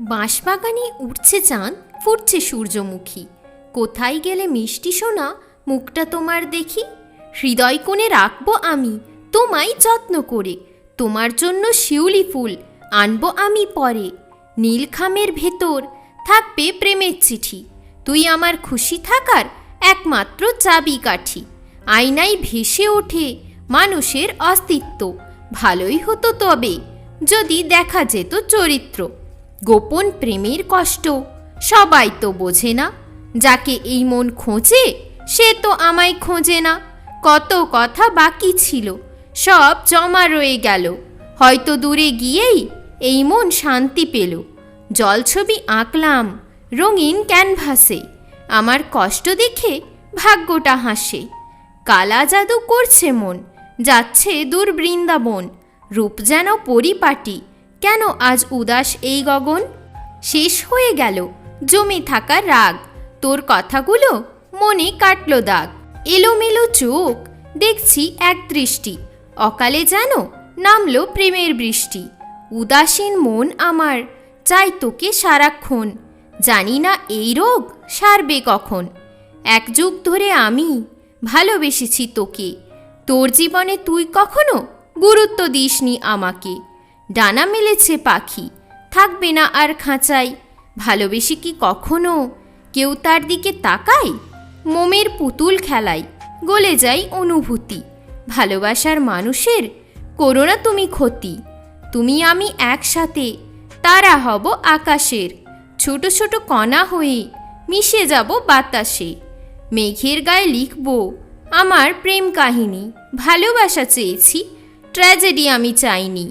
বাঁশবাগানে উঠছে চাঁদ, ফুটছে সূর্যমুখী। কোথায় গেলে মিষ্টি সোনা, মুখটা তোমার দেখি? হৃদয় কোণে রাখব আমি, তোমায় যত্ন করে। তোমার জন্য শিউলি ফুল, আনব আমি পরে। নীলখামের ভেতর থাকবে প্রেমের চিঠি। তুই আমার খুশি থাকার একমাত্র চাবিকাঠি আয়নায় ভেসে ওঠে মানুষের অস্তিত্ব। ভালোই হতো তবে, যদি দেখা যেত চরিত্র। গোপন প্রেমের কষ্ট। সবাই তো বোঝে না। যাকে এই মন খোঁজে, সে তো আমায় খোঁজে না। কত কথা বাকি ছিল, সব জমা রয়ে গেল। হয়তো দূরে গিয়েই এই মন শান্তি পেল। জলছবি আঁকলাম রঙিন ক্যানভাসে। আমার কষ্ট দেখে ভাগ্যটা হাসে। কালা জাদু করছে মন, যাচ্ছে দূর বৃন্দাবন। রূপ যেন পরিপাটি কেন আজ উদাস এই গগন? শেষ হয়ে গেল, জমে থাকা রাগ। তোর কথাগুলো মনে কাটল দাগ। এলোমেলো চোখ, দেখছি এক দৃষ্টি। অকালে যেন নামলো প্রেমের বৃষ্টি। উদাসীন মন আমার, চাই তোকে সারাক্ষণ। জানি না এই রোগ সারবে কখন। এক যুগ ধরে আমি ভালোবেসেছি তোকে। তোর জীবনে তুই কখনো গুরুত্ব দিসনি আমাকে। ডানা মেলেছে পাখি, থাকবে না আর খাঁচাই ভালোবেসে কি কখনো কেউ তার দিকে তাকায়? মোমের পুতুল খেলায়, গলে যায় অনুভূতি। ভালোবাসার মানুষের করো না তুমি ক্ষতি, তুমি আমি একসাথে, তারা হব আকাশের। ছোট ছোট কণা হয়ে মিশে যাব বাতাসে। মেঘের গায়ে লিখব আমার প্রেম কাহিনী, ভালোবাসা চেয়েছি, ট্র্যাজেডি আমি চাইনি।